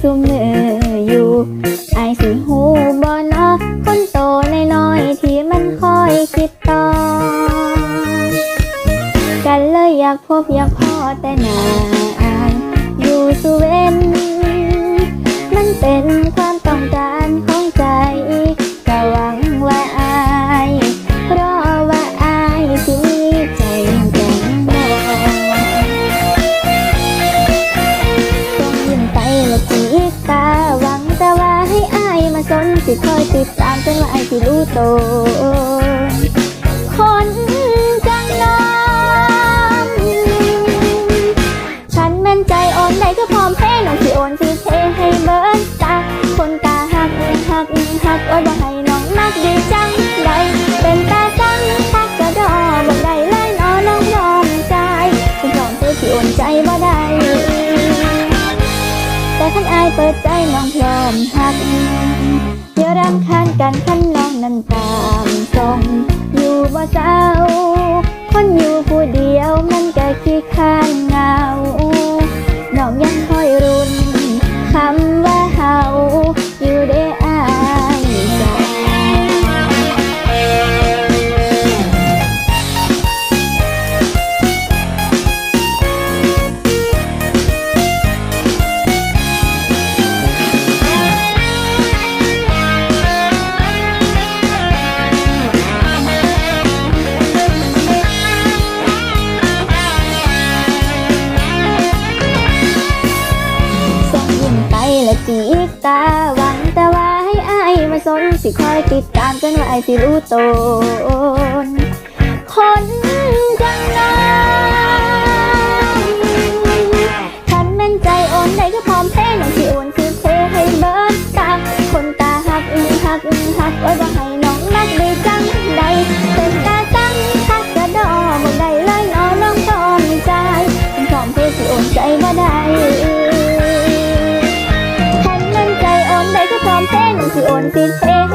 ซุมืออยู่ไอสิหูบอนอคนโตในน้อยที่มันคอยคิดต่อกันเลยอยากพบอยากพอแต่นานอยู่สุเวนมันเป็นความ สนสิคอยติดตามจนว่าไอที่รู้โตายเปิดใจน้องพร้อมหักเดี๋ยวรำคานกันขั้นน้องนั้นตามส่งอยู่บ่เศร้าคนอยู่าหวังแต่ว่าให้อายมาสนสิคอยติดตามจนว่าอยสิรู้ตนคนจังน้อฉันเป็นใจอ่อนได้ก็พร้อมเพย์น้องสิอ่อนคือเพย์ให้เบิร์ดตาคนตาหักอึ้งหักอึ้งหักไว้บ่ให้ till